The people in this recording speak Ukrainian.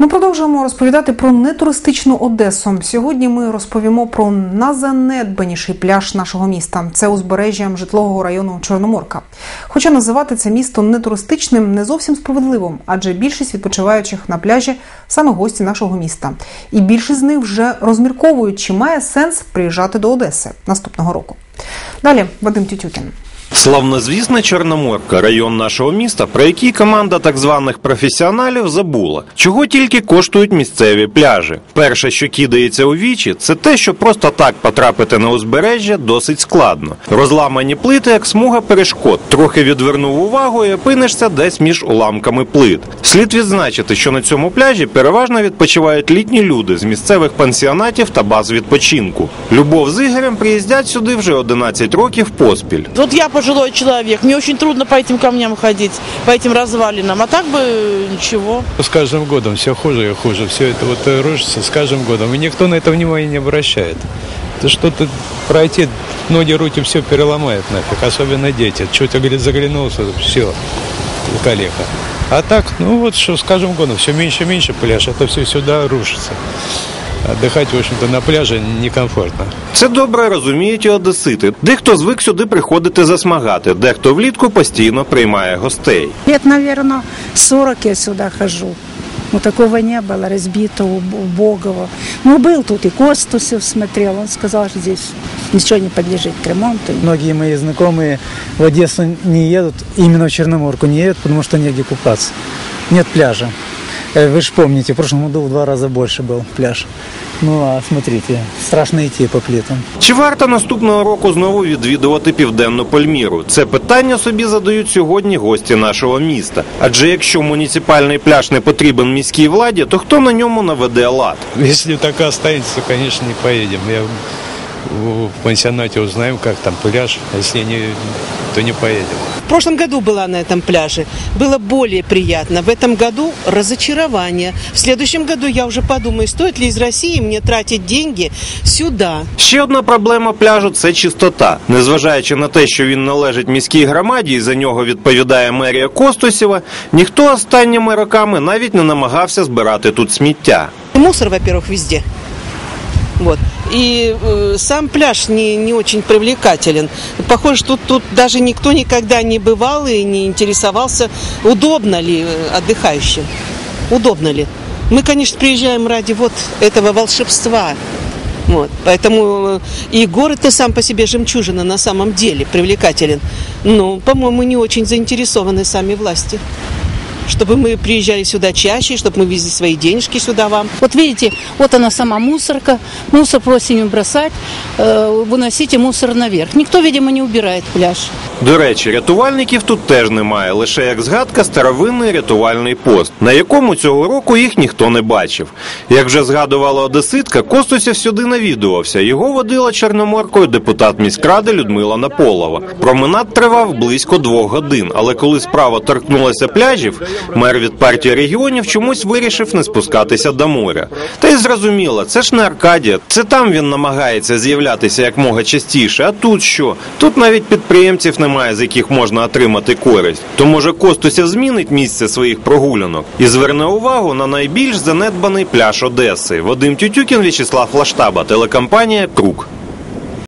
Ми продовжуємо розповідати про нетуристичну Одесу. Сьогодні ми розповімо про найзанедбаніший пляж нашого міста. Це узбережжя житлового району Чорноморка. Хоча називати це місто нетуристичним не зовсім справедливо, адже більшість відпочиваючих на пляжі саме гості нашого міста. І більшість з них вже розмірковують, чи має сенс приїжджати до Одеси наступного року. Далі Вадим Тютюкін. Славнозвісна Чорноморка, район нашого міста, про який команда так званих професіоналів забула, чого тільки коштують місцеві пляжі. Перше, що кидається у вічі, це те, що просто так потрапити на узбережжя досить складно. Розламані плити, як смуга перешкод, трохи відвернув увагу і опинишся десь між уламками плит. Слід відзначити, що на цьому пляжі переважно відпочивають літні люди з місцевих пансіонатів та баз відпочинку. Любов з Ігорем приїздять сюди вже 11 років поспіль. Вот я пожилой человек, мне очень трудно по этим камням ходить, по этим развалинам, а так бы ничего. С каждым годом все хуже и хуже. Все это вот э, рушится с каждым годом. И никто на это внимания не обращает. Это что-то пройти, ноги, руки все переломает нафиг. Особенно дети. Чуть говорит, заглянулся, все, калека. А так, ну вот что с каждым годом все меньше и меньше пляж, это все сюда рушится. Отдыхать, в общем-то, на пляже некомфортно. Це добре розуміють і одесити. Дехто звик сюди приходити засмагати, дехто влітку постійно приймає гостей. Лет, наверное, 40 я сюда хожу. Ну, такого не было, разбитого, убогого. Ну, был тут и Костусев смотрел, он сказал, что здесь ничего не подлежит к ремонту. Многие мои знакомые в Одессу не едут, именно в Черноморку не едут, потому что негде купаться. Нет пляжа. Э, Вы же помните, в прошлом году в два раза больше был пляж. Ну а смотрите, страшно идти по плитам. Чи варто наступного року знову відвідувати південну Пальміру? Це питання собі задають сьогодні гості нашого міста. Адже якщо муніципальний пляж не потрібен міській владі, то хто на ньому наведе лад? Если так и останется, то, конечно, не поедем. Я в пансионате узнаем, как там пляж. А Если не, то не поедем. В прошлом году была на этом пляже. Было более приятно. В этом году разочарование. В следующем году я уже подумаю, стоит ли из России мне тратить деньги сюда. Ще одна проблема пляжу це чистота. Незважаючи на те, що він належить міській громаді і за нього відповідає мерія Костусєва, ніхто останніми роками навіть не намагався збирати тут сміття. Мусор, во-первых, везде. Вот. И э, сам пляж не, не очень привлекателен. Похоже, что тут, тут даже никто никогда не бывал и не интересовался, удобно ли э, отдыхающим. Удобно ли. Мы, конечно, приезжаем ради вот этого волшебства. Вот. Поэтому э, и город-то сам по себе жемчужина на самом деле привлекателен. Но, по-моему, не очень заинтересованы сами власти. Чтобы мы приезжали сюда чаще, чтобы мы везли свои денежки сюда вам. Вот видите, вот она сама мусорка. Мусор просим не бросать, э, выносите мусор наверх. Никто, видимо, не убирает пляж. До речі, рятувальників тут теж немає, лише як згадка старовинний рятувальний пост, на якому цього року їх ніхто не бачив. Як вже згадувала одеситка, Костусів сюди навідувався. Його водила чорноморкою депутат міськради Людмила Наполова. Променад тривав близько двох годин, але коли справа торкнулася пляжів, мер від партії регіонів чомусь вирішив не спускатися до моря. Та й зрозуміло, це ж не Аркадія. Це там він намагається з'являтися як мога частіше. А тут що? Тут навіть підприємців немає, з яких можна отримати користь. То може Костуся змінить місце своїх прогулянок і зверне увагу на найбільш занедбаний пляж Одеси. Вадим Тютюкін, В'ячеслав Лаштаба, телекомпанія Круг.